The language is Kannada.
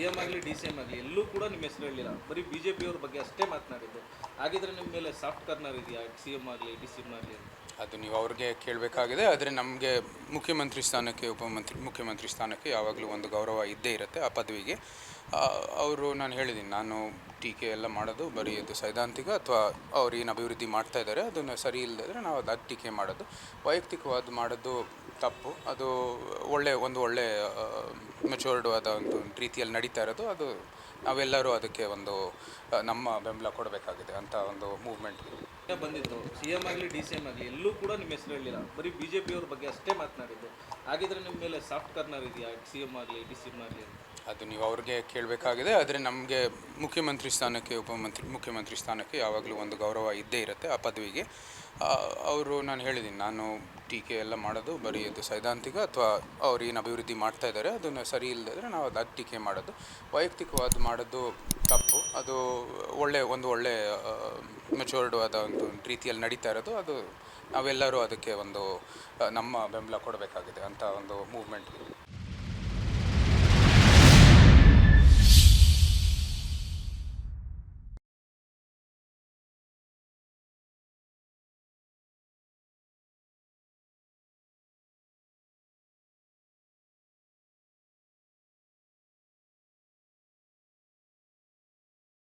ಸಿ ಎಂ ಆಗಲಿ, ಡಿ ಸಿ ಎಂ ಆಗಲಿ, ಎಲ್ಲೂ ಕೂಡ ನಿಮ್ಮ ಹೆಸರು ಹೇಳಿಲ್ಲ. ಬರೀ ಬಿ ಜೆ ಪಿಯವ್ರ ಬಗ್ಗೆ ಅಷ್ಟೇ ಮಾತನಾಡಿದ್ದು. ಹಾಗಿದ್ರೆ ನಿಮ್ಮ ಮೇಲೆ ಸಾಫ್ಟ್ ಕರ್ನರ್ ಇದೆಯಾ? ಸಿ ಎಂ ಆಗಲಿ, ಡಿ ಸಿ ಎಂ ಆಗಲಿ? ಅದು ನೀವು ಅವ್ರಿಗೆ ಕೇಳಬೇಕಾಗಿದೆ. ಆದರೆ ನಮಗೆ ಮುಖ್ಯಮಂತ್ರಿ ಸ್ಥಾನಕ್ಕೆ, ಉಪಮಂತ್ರಿ, ಮುಖ್ಯಮಂತ್ರಿ ಸ್ಥಾನಕ್ಕೆ ಯಾವಾಗಲೂ ಒಂದು ಗೌರವ ಇದ್ದೇ ಇರುತ್ತೆ ಆ ಪದವಿಗೆ. ಅವರು ನಾನು ಹೇಳಿದ್ದೀನಿ, ನಾನು ಟೀಕೆ ಎಲ್ಲ ಮಾಡೋದು ಬರೀ ಅದು ಸೈದ್ಧಾಂತಿಕ ಅಥವಾ ಅವ್ರು ಏನು ಅಭಿವೃದ್ಧಿ ಮಾಡ್ತಾ ಇದ್ದಾರೆ, ಅದನ್ನು ಸರಿ ಇಲ್ಲದಿದ್ರೆ ನಾವು ಅದು ಟೀಕೆ ಮಾಡೋದು. ವೈಯಕ್ತಿಕವಾದ ಮಾಡೋದು ತಪ್ಪು. ಅದು ಒಳ್ಳೆ, ಒಂದು ಒಳ್ಳೆ ಮೆಚೂರ್ಡ್ ಆದ ಒಂದು ರೀತಿಯಲ್ಲಿ ನಡೀತಾ ಇರೋದು. ಅದು ನಾವೆಲ್ಲರೂ ಅದಕ್ಕೆ ಒಂದು ನಮ್ಮ ಬೆಂಬಲ ಕೊಡಬೇಕಾಗಿದೆ ಅಂತ ಒಂದು ಮೂವ್ಮೆಂಟ್ ಬಂದಿತ್ತು. ಸಿ ಎಂ ಆಗಲಿ ಡಿ ಸಿ ಎಂ ಆಗಲಿ, ಎಲ್ಲೂ ಕೂಡ ನಿಮ್ಮ ಹೆಸರು ಹೇಳಿಲ್ಲ. ಬರೀ ಬಿ ಜೆ ಪಿಯವ್ರ ಬಗ್ಗೆ ಅಷ್ಟೇ ಮಾತನಾಡಿದ್ದು. ಹಾಗಿದ್ರೆ ನಿಮ್ಮ ಮೇಲೆ ಸಾಫ್ಟ್ ಕಾರ್ನರ್ ಇದೆಯಾ? ಸಿ ಎಂ ಆಗಲಿ ಡಿ ಸಿ ಎಂ ಆಗಲಿ ಅದು ನೀವು ಅವ್ರಿಗೆ ಕೇಳಬೇಕಾಗಿದೆ, ಆದರೆ ನಮಗೆ ಮುಖ್ಯಮಂತ್ರಿ ಸ್ಥಾನಕ್ಕೆ, ಉಪಮಂತ್ರಿ, ಮುಖ್ಯಮಂತ್ರಿ ಸ್ಥಾನಕ್ಕೆ ಯಾವಾಗಲೂ ಒಂದು ಗೌರವ ಇದ್ದೇ ಇರುತ್ತೆ ಆ ಪದವಿಗೆ. ಅವರು ನಾನು ಹೇಳಿದ್ದೀನಿ ನಾನು ಟೀಕೆ ಎಲ್ಲ ಮಾಡೋದು, ಬರೀ ಅದು ಸೈದ್ಧಾಂತಿಕ ಅಥವಾ ಅವ್ರು ಏನು ಅಭಿವೃದ್ಧಿ ಮಾಡ್ತಾ ಇದ್ದಾರೆ, ಅದನ್ನು ಸರಿ ಇಲ್ಲದಿದ್ರೆ ನಾವು ಅದು ಟೀಕೆ ಮಾಡೋದು. ವೈಯಕ್ತಿಕವಾದ ಮಾಡೋದು ತಪ್ಪು, ಅದು ಒಳ್ಳೆ, ಒಂದು ಒಳ್ಳೆ ಮೆಚೂರ್ಡ್ ಆದ ಒಂದು ರೀತಿಯಲ್ಲಿ ನಡೀತಾ ಇರೋದು, ಅದು ನಾವೆಲ್ಲರೂ ಅದಕ್ಕೆ ಒಂದು ನಮ್ಮ ಬೆಂಬಲ ಕೊಡಬೇಕಾಗಿದೆ ಅಂತ ಒಂದು ಮೂವ್ಮೆಂಟ್